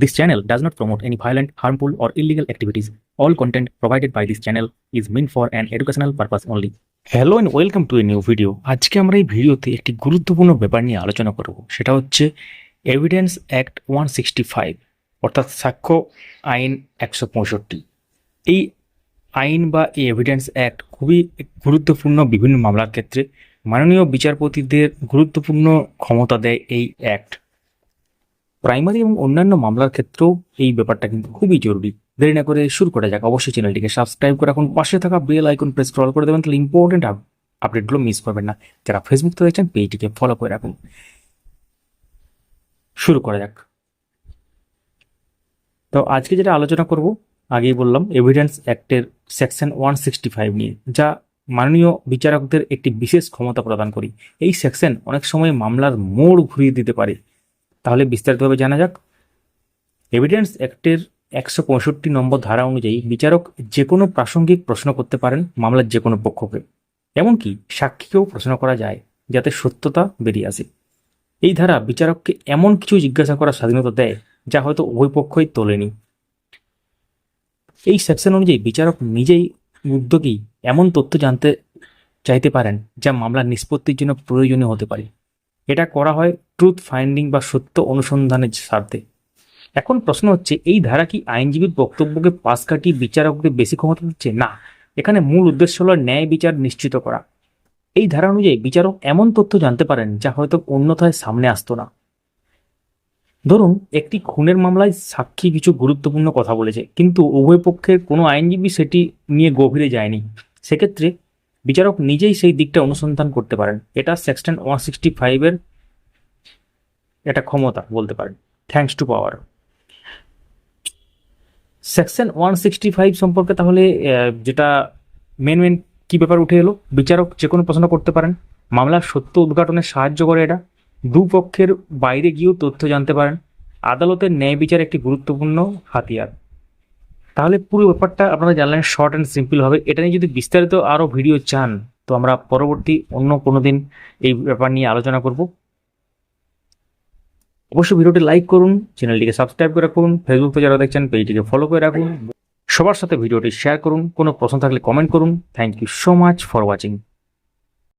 This channel does not promote any violent, harmful, or illegal activities. All content provided by this channel is meant for an educational purpose only. Hello and welcome to a new video আজকে আমরা এই ভিডিওতে একটি গুরুত্বপূর্ণ ব্যাপার নিয়ে আলোচনা করব। সেটা হচ্ছে evidence act one sixty five অর্থাৎ সাক্ষ্য আইন একশো পঁয়ষট্টি। এই আইন বা এই এভিডেন্স অ্যাক্ট খুবই গুরুত্বপূর্ণ বিভিন্ন মামলার ক্ষেত্রে। মাননীয় বিচারপতিদের গুরুত্বপূর্ণ ক্ষমতা দেয় এই অ্যাক্ট প্রাইমারি এবং অন্যান্য মামলার ক্ষেত্রেও এই ব্যাপারটা কিন্তু খুবই জরুরি। দেরি না করে শুরু করা যাক। অবশ্যই চ্যানেলটিকে সাবস্ক্রাইব করে রাখুন। পাশে থাকা বেল আইকন প্রেস স্ক্রল করে দেবেন। তাহলে ইম্পর্টেন্ট আপডেটগুলো মিস করবেন না। যারা ফেসবুক থেকে দেখছেন পেজটিকে ফলো করে রাখুন। শুরু করা যাক। তো আজকে যেটা আলোচনা করব, আগেই বললাম এভিডেন্স অ্যাক্টের সেকশন ওয়ান সিক্সটি ফাইভ নিয়ে, যা মাননীয় বিচারকদের একটি বিশেষ ক্ষমতা প্রদান করি। এই সেকশন অনেক সময় মামলার মোড় ঘুরিয়ে দিতে পারে। তাহলে বিস্তারিতভাবে জানা যাক। এভিডেন্স অ্যাক্টের একশো পঁয়ষট্টি নম্বর ধারা অনুযায়ী বিচারক যে কোনো প্রাসঙ্গিক প্রশ্ন করতে পারেন মামলার যে কোনো পক্ষকে। এমনকি সাক্ষীকেও প্রশ্ন করা যায় যাতে সত্যতা বেরিয়ে আসে। এই ধারা বিচারককে এমন কিছু জিজ্ঞাসা করার স্বাধীনতা দেয় যা হয়তো উভয় পক্ষই তোলেনি। এই সেকশন অনুযায়ী বিচারক নিজেই উদ্যোগী এমন তথ্য জানতে চাইতে পারেন যা মামলার নিষ্পত্তির জন্য প্রয়োজনীয় হতে পারে। এটা করা হয় ট্রুথ ফাইন্ডিং বা সত্য অনুসন্ধানের স্বার্থে। এখন প্রশ্ন হচ্ছে, এই ধারা কি আইনজীবীর বক্তব্যকে পাশ কাটিয়ে বিচারকদের বেশি ক্ষমতা দিচ্ছে? না। এখানে মূল উদ্দেশ্য হল ন্যায় বিচার নিশ্চিত করা। এই ধারা অনুযায়ী বিচারক এমন তথ্য জানতে পারেন যা হয়তো অন্যথায় সামনে আসতো না। ধরুন, একটি খুনের মামলায় সাক্ষী কিছু গুরুত্বপূর্ণ কথা বলেছে, কিন্তু উভয় পক্ষের কোনো আইনজীবী সেটি নিয়ে গভীরে যায়নি। সেক্ষেত্রে বিচারক নিজেই সেই দিকটা অনুসন্ধান করতে পারেন। এটা সেকশন ওয়ান সিক্সটি ফাইভের এটা ক্ষমতা বলতে পারেন। Thanks to power section one sixty five সম্পর্কে তাহলে যেটা মেন মেন কি ব্যাপার উঠে এলো? বিচারক যে কোনো প্রশ্ন করতে পারেন। মামলার সত্য উদ্ঘাটনে সাহায্য করে এটা। দুপক্ষের বাইরে গিয়েও তথ্য জানতে পারেন। আদালতের ন্যায় বিচার একটি গুরুত্বপূর্ণ হাতিয়ার। তাহলে পুরো ব্যাপারটা আপনারা জানলেন শর্ট অ্যান্ড সিম্পল হবে এটা নিয়ে যদি বিস্তারিত আরও ভিডিও চান, তো আমরা পরবর্তী অন্য কোনো দিন এই ব্যাপার নিয়ে আলোচনা করব। অবশ্যই ভিডিওটি লাইক করুন চ্যানেলটিকে সাবস্ক্রাইব করে রাখুন ফেসবুক পেজ যারা দেখছেন পেজটিকে ফলো করে রাখুন। সবার সাথে ভিডিওটি শেয়ার করুন, কোনো প্রশ্ন থাকলে কমেন্ট করুন। Thank you so much for watching